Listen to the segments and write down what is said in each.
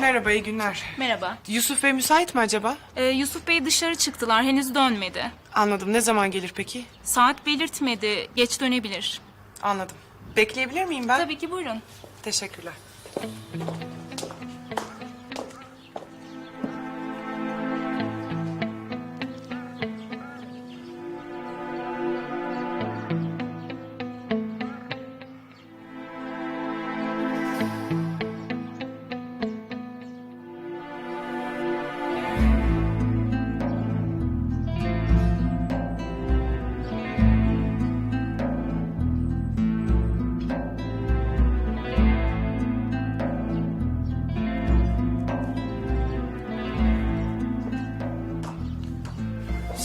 Merhaba, iyi günler. Merhaba. Yusuf Bey müsait mi acaba? Ee, Yusuf Bey dışarı çıktılar. Henüz dönmedi. Anladım. Ne zaman gelir peki? Saat belirtmedi. Geç dönebilir. Anladım. Bekleyebilir miyim ben? Tabii ki buyurun. Teşekkürler.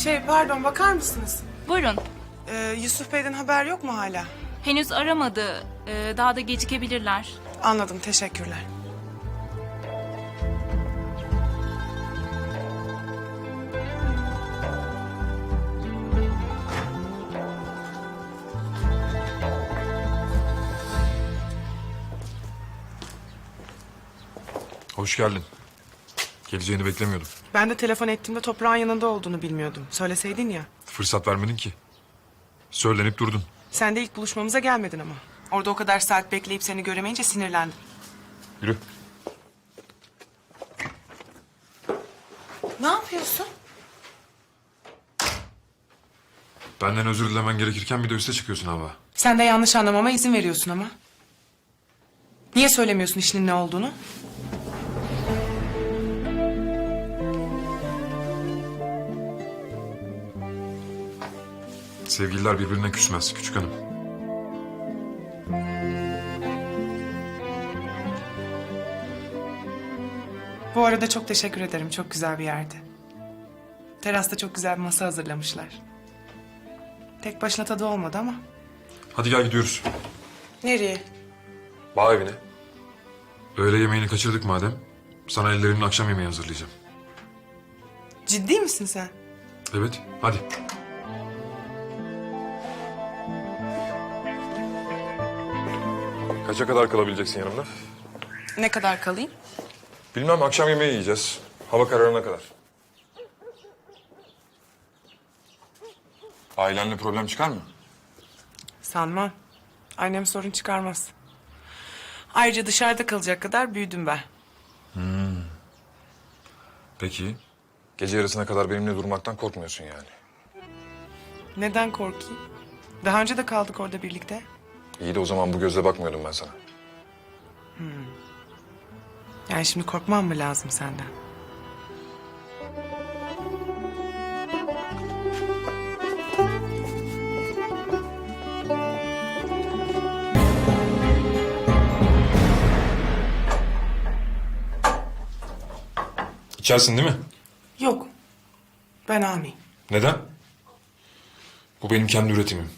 Şey, pardon, bakar mısınız? Buyurun. Ee, Yusuf Bey'den haber yok mu hala? Henüz aramadı. Ee, daha da gecikebilirler. Anladım, teşekkürler. Hoş geldin. Geleceğini beklemiyordum. Ben de telefon ettiğimde toprağın yanında olduğunu bilmiyordum. Söyleseydin ya. Fırsat vermedin ki. Söylenip durdun. Sen de ilk buluşmamıza gelmedin ama. Orada o kadar saat bekleyip seni göremeyince sinirlendim. Yürü. Ne yapıyorsun? Benden özür dilemen gerekirken bir de üste çıkıyorsun hava. Sen de yanlış anlamama izin veriyorsun ama. Niye söylemiyorsun işinin ne olduğunu? Sevgililer birbirine küsmez küçük hanım. Bu arada çok teşekkür ederim. Çok güzel bir yerdi. Terasta çok güzel bir masa hazırlamışlar. Tek başına tadı olmadı ama. Hadi gel gidiyoruz. Nereye? Bağ evine. Öğle yemeğini kaçırdık madem. Sana ellerinin akşam yemeği hazırlayacağım. Ciddi misin sen? Evet hadi. Kaça kadar kalabileceksin yanımda? Ne kadar kalayım? Bilmem akşam yemeği yiyeceğiz. Hava kararına kadar. Ailenle problem çıkar mı? Sanmam. Annem sorun çıkarmaz. Ayrıca dışarıda kalacak kadar büyüdüm ben. Peki. Gece yarısına kadar benimle durmaktan korkmuyorsun yani. Neden korkayım? Daha önce de kaldık orada birlikte. İyi de o zaman bu gözle bakmıyordum ben sana. Yani şimdi korkmam mı lazım senden? İçersin değil mi? Yok. Ben almayayım. Neden? Bu benim kendi üretimim.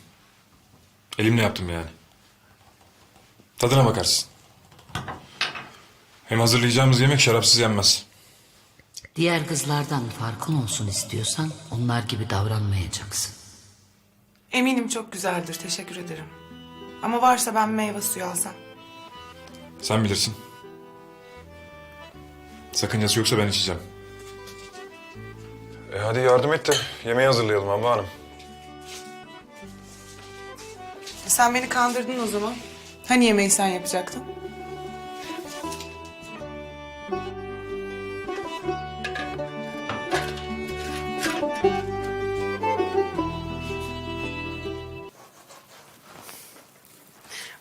Elimle yaptım yani. Tadına bakarsın. Hem hazırlayacağımız yemek şarapsız yenmez. Diğer kızlardan farkın olsun istiyorsan onlar gibi davranmayacaksın. Eminim çok güzeldir. Teşekkür ederim. Ama varsa ben meyve suyu alsam. Sen bilirsin. Sakıncası yoksa ben içeceğim. E hadi yardım et de yemeği hazırlayalım Hamba Hanım. Sen beni kandırdın o zaman. Hani yemeği sen yapacaktın?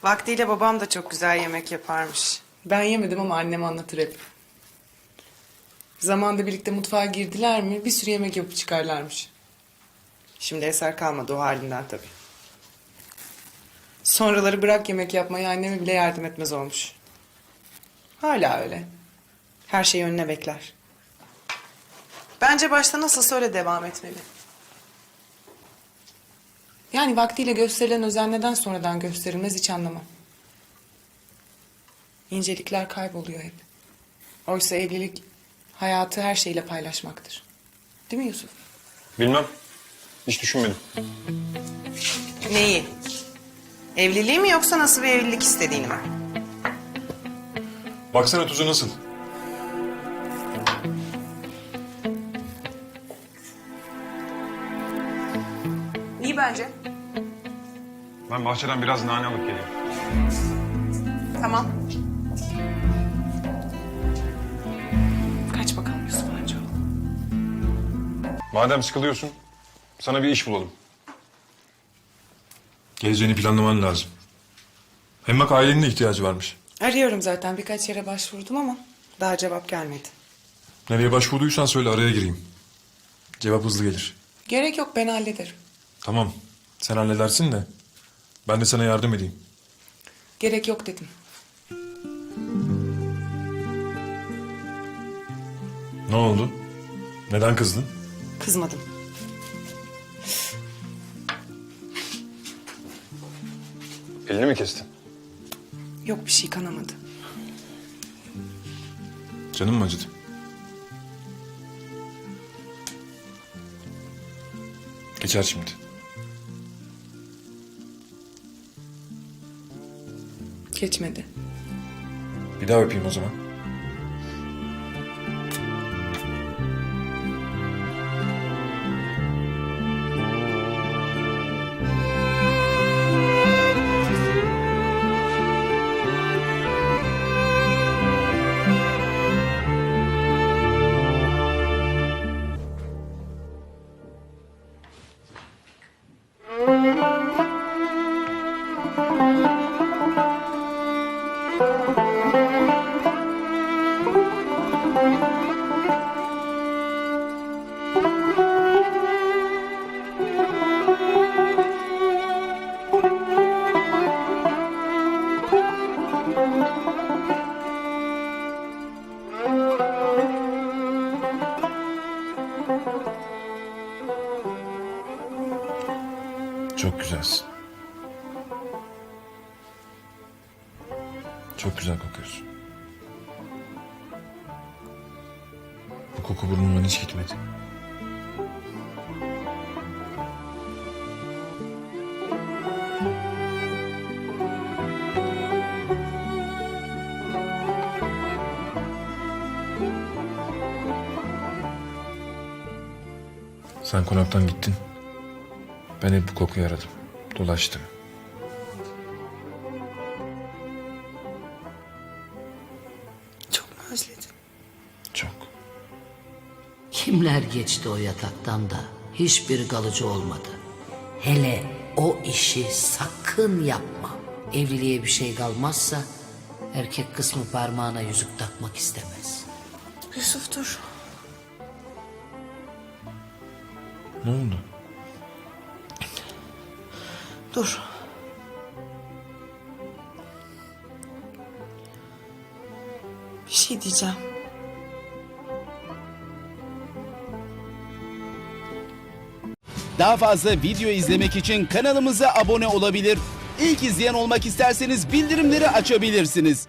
Vaktiyle babam da çok güzel yemek yaparmış. Ben yemedim ama annem anlatır hep. Zamanında birlikte mutfağa girdiler mi bir sürü yemek yapıp çıkarlarmış. Şimdi eser kalmadı o halinden tabii. Sonraları bırak yemek yapmayı anneme bile yardım etmez olmuş. Hala öyle. Her şeyi önüne bekler. Bence başta nasılsa öyle devam etmeli. Yani vaktiyle gösterilen özen neden sonradan gösterilmez hiç anlamam. İncelikler kayboluyor hep. Oysa evlilik hayatı her şeyle paylaşmaktır. Değil mi Yusuf? Bilmem. Hiç düşünmedim. Neyi? Evliliği mi yoksa nasıl bir evlilik istediğini mi? Baksana tuzu nasıl? İyi bence. Ben bahçeden biraz nane alıp geleyim. Tamam. Kaç bakalım Yusuf amcaoğlu. Madem sıkılıyorsun sana bir iş bulalım. Geleceğini planlaman lazım. Hem bak ailenin de ihtiyacı varmış. Arıyorum zaten birkaç yere başvurdum ama daha cevap gelmedi. Nereye başvurduysan söyle araya gireyim. Cevap hızlı gelir. Gerek yok ben hallederim. Tamam, sen halledersin de ben de sana yardım edeyim. Gerek yok dedim. Ne oldu? Neden kızdın? Kızmadım. Elini mi kestin? Yok bir şey kanamadı. Canım mı acıdı? Geçer şimdi. Geçmedi. Bir daha öpeyim o zaman. Çok güzel kokuyorsun. Bu koku burnumdan hiç gitmedi. Sen konaktan gittin. Ben hep bu kokuyu aradım. Dolaştım. Özledin? Çok. Kimler geçti o yataktan da hiçbir kalıcı olmadı. Hele o işi sakın yapma. Evliliğe bir şey kalmazsa erkek kısmı parmağına yüzük takmak istemez. Yusuf dur. Ne oldu? Dur. Bir şey diyeceğim. Daha fazla video izlemek için kanalımıza abone olabilir. İlk izleyen olmak isterseniz bildirimleri açabilirsiniz.